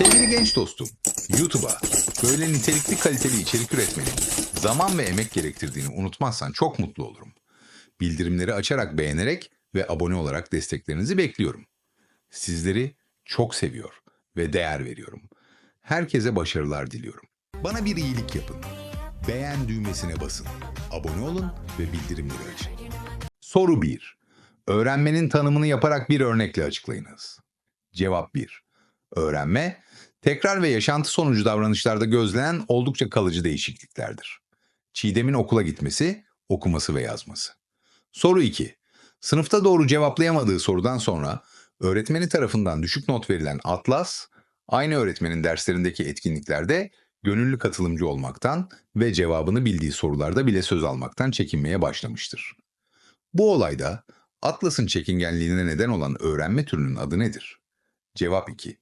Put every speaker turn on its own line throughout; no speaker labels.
Sevgili genç dostum, YouTube'a böyle nitelikli kaliteli içerik üretmenin zaman ve emek gerektirdiğini unutmazsan çok mutlu olurum. Bildirimleri açarak beğenerek ve abone olarak desteklerinizi bekliyorum. Sizleri çok seviyor ve değer veriyorum. Herkese başarılar diliyorum. Bana bir iyilik yapın. Beğen düğmesine basın. Abone olun ve bildirimleri açın. Soru 1. Öğrenmenin tanımını yaparak bir örnekle açıklayınız. Cevap 1. Öğrenme, tekrar ve yaşantı sonucu davranışlarda gözlenen oldukça kalıcı değişikliklerdir. Çiğdem'in okula gitmesi, okuması ve yazması. Soru 2. Sınıfta doğru cevaplayamadığı sorudan sonra öğretmeni tarafından düşük not verilen Atlas, aynı öğretmenin derslerindeki etkinliklerde gönüllü katılımcı olmaktan ve cevabını bildiği sorularda bile söz almaktan çekinmeye başlamıştır. Bu olayda Atlas'ın çekingenliğine neden olan öğrenme türünün adı nedir? Cevap 2.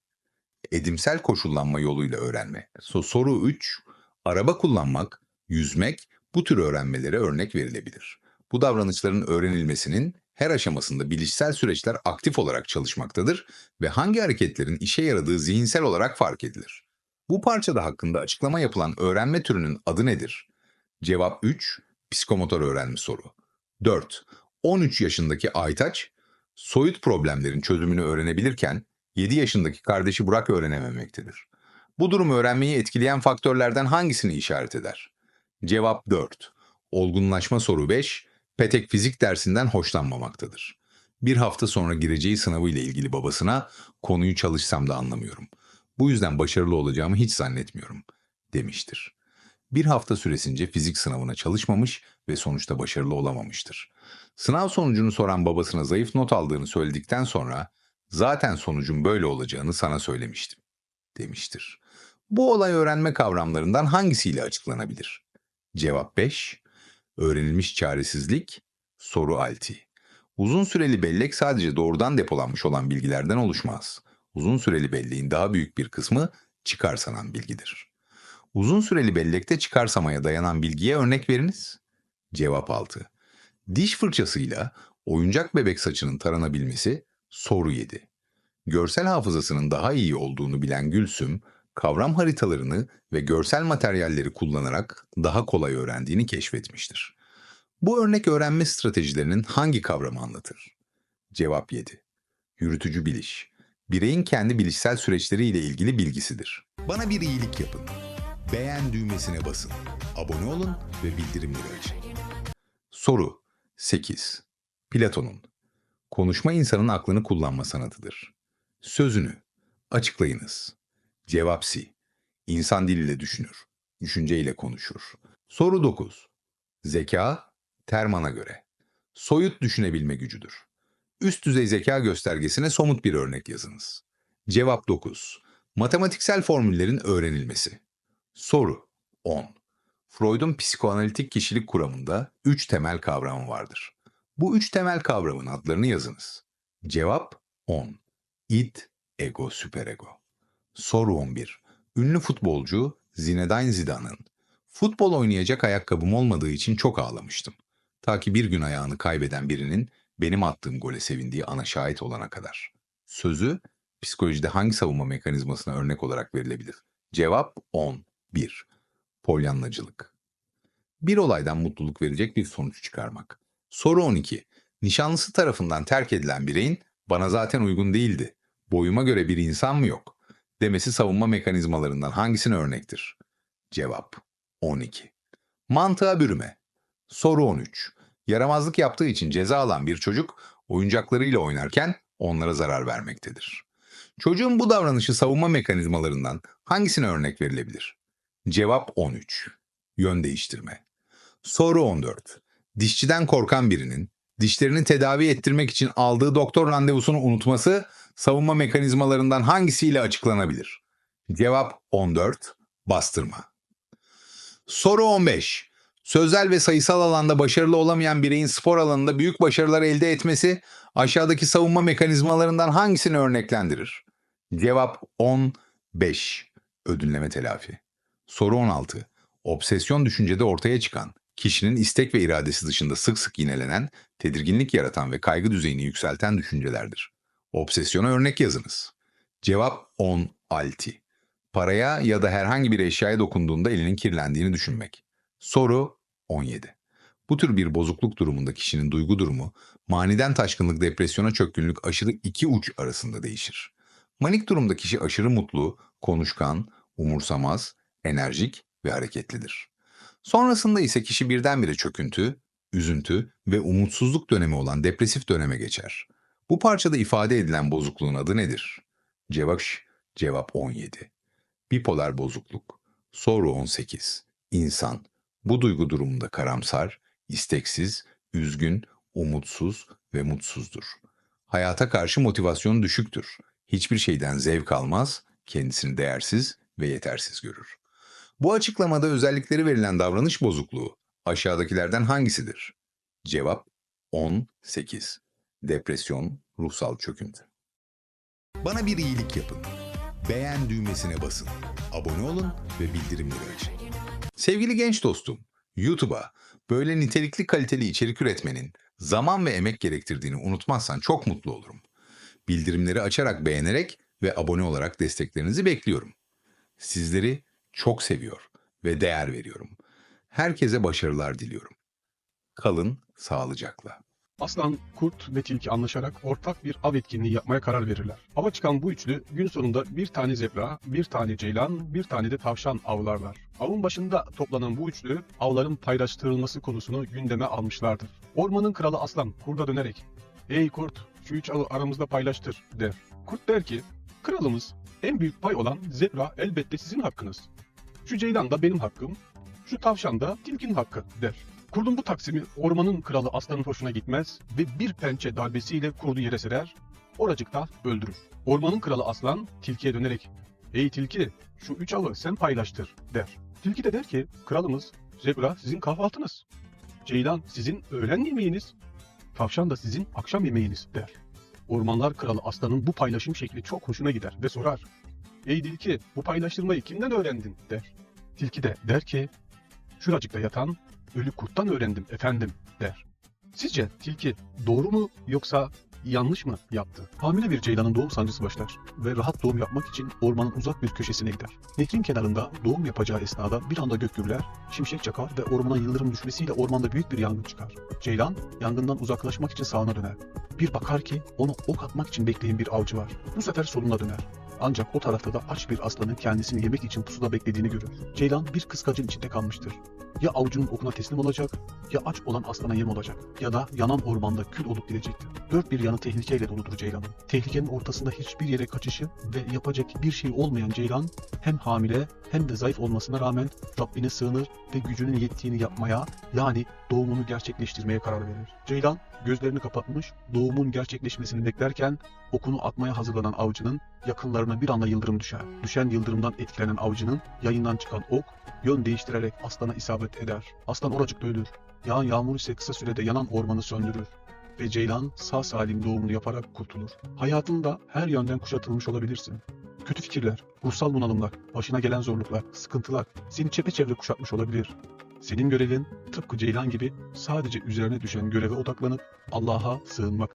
Edimsel koşullanma yoluyla öğrenme. So- soru 3. Araba kullanmak, yüzmek bu tür öğrenmelere örnek verilebilir. Bu davranışların öğrenilmesinin her aşamasında bilişsel süreçler aktif olarak çalışmaktadır ve hangi hareketlerin işe yaradığı zihinsel olarak fark edilir. Bu parçada hakkında açıklama yapılan öğrenme türünün adı nedir? Cevap 3. Psikomotor öğrenme soru. 4. 13 yaşındaki Aytaç, soyut problemlerin çözümünü öğrenebilirken 7 yaşındaki kardeşi Burak öğrenememektedir. Bu durum öğrenmeyi etkileyen faktörlerden hangisini işaret eder? Cevap 4. Olgunlaşma soru 5. Petek fizik dersinden hoşlanmamaktadır. Bir hafta sonra gireceği sınavı ile ilgili babasına konuyu çalışsam da anlamıyorum. Bu yüzden başarılı olacağımı hiç zannetmiyorum demiştir. Bir hafta süresince fizik sınavına çalışmamış ve sonuçta başarılı olamamıştır. Sınav sonucunu soran babasına zayıf not aldığını söyledikten sonra zaten sonucun böyle olacağını sana söylemiştim demiştir. Bu olay öğrenme kavramlarından hangisiyle açıklanabilir? Cevap 5. Öğrenilmiş çaresizlik. Soru 6. Uzun süreli bellek sadece doğrudan depolanmış olan bilgilerden oluşmaz. Uzun süreli belleğin daha büyük bir kısmı çıkarsanan bilgidir. Uzun süreli bellekte çıkarsamaya dayanan bilgiye örnek veriniz. Cevap 6. Diş fırçasıyla oyuncak bebek saçının taranabilmesi soru 7. Görsel hafızasının daha iyi olduğunu bilen Gülsüm, kavram haritalarını ve görsel materyalleri kullanarak daha kolay öğrendiğini keşfetmiştir. Bu örnek öğrenme stratejilerinin hangi kavramı anlatır? Cevap 7. Yürütücü biliş. Bireyin kendi bilişsel süreçleriyle ilgili bilgisidir. Bana bir iyilik yapın. Beğen düğmesine basın. Abone olun ve bildirimleri açın. Soru 8. Platon'un Konuşma insanın aklını kullanma sanatıdır. Sözünü açıklayınız. Cevap si. İnsan diliyle düşünür. Düşünceyle konuşur. Soru 9. Zeka, Terman'a göre. Soyut düşünebilme gücüdür. Üst düzey zeka göstergesine somut bir örnek yazınız. Cevap 9. Matematiksel formüllerin öğrenilmesi. Soru 10. Freud'un psikoanalitik kişilik kuramında üç temel kavram vardır. Bu üç temel kavramın adlarını yazınız. Cevap 10. İd, ego, süperego. Soru 11. Ünlü futbolcu Zinedine Zidane'ın futbol oynayacak ayakkabım olmadığı için çok ağlamıştım. Ta ki bir gün ayağını kaybeden birinin benim attığım gole sevindiği ana şahit olana kadar. Sözü psikolojide hangi savunma mekanizmasına örnek olarak verilebilir? Cevap 10. 1. Polyanlacılık. Bir olaydan mutluluk verecek bir sonuç çıkarmak. Soru 12. Nişanlısı tarafından terk edilen bireyin bana zaten uygun değildi. Boyuma göre bir insan mı yok? Demesi savunma mekanizmalarından hangisine örnektir? Cevap 12. Mantığa bürüme. Soru 13. Yaramazlık yaptığı için ceza alan bir çocuk oyuncaklarıyla oynarken onlara zarar vermektedir. Çocuğun bu davranışı savunma mekanizmalarından hangisine örnek verilebilir? Cevap 13. Yön değiştirme. Soru 14. Dişçiden korkan birinin dişlerini tedavi ettirmek için aldığı doktor randevusunu unutması savunma mekanizmalarından hangisiyle açıklanabilir? Cevap 14. Bastırma. Soru 15. Sözel ve sayısal alanda başarılı olamayan bireyin spor alanında büyük başarılar elde etmesi aşağıdaki savunma mekanizmalarından hangisini örneklendirir? Cevap 15. Ödünleme telafi. Soru 16. Obsesyon düşüncede ortaya çıkan, kişinin istek ve iradesi dışında sık sık yinelenen, tedirginlik yaratan ve kaygı düzeyini yükselten düşüncelerdir. Obsesyona örnek yazınız. Cevap 16. Paraya ya da herhangi bir eşyaya dokunduğunda elinin kirlendiğini düşünmek. Soru 17. Bu tür bir bozukluk durumunda kişinin duygu durumu, maniden taşkınlık, depresyona çökkünlük aşırı iki uç arasında değişir. Manik durumda kişi aşırı mutlu, konuşkan, umursamaz, enerjik ve hareketlidir. Sonrasında ise kişi birdenbire çöküntü, üzüntü ve umutsuzluk dönemi olan depresif döneme geçer. Bu parçada ifade edilen bozukluğun adı nedir? Cevap, cevap 17. Bipolar bozukluk. Soru 18. İnsan bu duygu durumunda karamsar, isteksiz, üzgün, umutsuz ve mutsuzdur. Hayata karşı motivasyonu düşüktür. Hiçbir şeyden zevk almaz, kendisini değersiz ve yetersiz görür. Bu açıklamada özellikleri verilen davranış bozukluğu aşağıdakilerden hangisidir? Cevap 18. Depresyon, ruhsal çöküntü. Bana bir iyilik yapın. Beğen düğmesine basın. Abone olun ve bildirimleri açın. Sevgili genç dostum, YouTube'a böyle nitelikli kaliteli içerik üretmenin zaman ve emek gerektirdiğini unutmazsan çok mutlu olurum. Bildirimleri açarak beğenerek ve abone olarak desteklerinizi bekliyorum. Sizleri çok seviyor ve değer veriyorum. Herkese başarılar diliyorum. Kalın sağlıcakla.
Aslan, kurt ve tilki anlaşarak ortak bir av etkinliği yapmaya karar verirler. Ava çıkan bu üçlü gün sonunda bir tane zebra, bir tane ceylan, bir tane de tavşan avlarlar. Avın başında toplanan bu üçlü avların paylaştırılması konusunu gündeme almışlardır. Ormanın kralı aslan kurda dönerek ''Ey kurt şu üç avı aramızda paylaştır'' der. Kurt der ki ''Kralımız en büyük pay olan zebra elbette sizin hakkınız. Şu ceylan da benim hakkım, şu tavşan da tilkinin hakkı'' der. Kurdun bu taksimi ormanın kralı aslanın hoşuna gitmez ve bir pençe darbesiyle kurdu yere serer, oracıkta öldürür. Ormanın kralı aslan tilkiye dönerek ''Ey tilki şu üç avı sen paylaştır'' der. Tilki de der ki ''Kralımız zebra sizin kahvaltınız, ceylan sizin öğlen yemeğiniz, tavşan da sizin akşam yemeğiniz'' der. Ormanlar kralı aslanın bu paylaşım şekli çok hoşuna gider ve sorar ''Ey tilki bu paylaştırmayı kimden öğrendin?'' der. Tilki de der ki ''Şuracıkta yatan ölü kurttan öğrendim efendim der. Sizce tilki doğru mu yoksa yanlış mı yaptı? Hamile bir ceylanın doğum sancısı başlar ve rahat doğum yapmak için ormanın uzak bir köşesine gider. Nehrin kenarında doğum yapacağı esnada bir anda gök gürler, şimşek çakar ve ormana yıldırım düşmesiyle ormanda büyük bir yangın çıkar. Ceylan yangından uzaklaşmak için sağına döner. Bir bakar ki onu ok atmak için bekleyen bir avcı var. Bu sefer soluna döner. Ancak o tarafta da aç bir aslanın kendisini yemek için pusuda beklediğini görür. Ceylan bir kıskacın içinde kalmıştır. Ya avucunun okuna teslim olacak, ya aç olan aslana yem olacak, ya da yanan ormanda kül olup gidecektir. Dört bir yanı tehlikeyle doludur Ceylan'ın. Tehlikenin ortasında hiçbir yere kaçışı ve yapacak bir şey olmayan Ceylan, hem hamile hem de zayıf olmasına rağmen Rabbine sığınır ve gücünün yettiğini yapmaya, yani doğumunu gerçekleştirmeye karar verir. Ceylan, gözlerini kapatmış, doğumun gerçekleşmesini beklerken, okunu atmaya hazırlanan avcının yakınlarına bir anda yıldırım düşer. Düşen yıldırımdan etkilenen avcının yayından çıkan ok, yön değiştirerek aslana isabet eder. Aslan oracıkta ölür. Yağan yağmur ise kısa sürede yanan ormanı söndürür. Ve Ceylan sağ salim doğumunu yaparak kurtulur. Hayatında her yönden kuşatılmış olabilirsin. Kötü fikirler, ruhsal bunalımlar, başına gelen zorluklar, sıkıntılar seni çepeçevre kuşatmış olabilir. Senin görevin tıpkı Ceylan gibi sadece üzerine düşen göreve odaklanıp Allah'a sığınmak.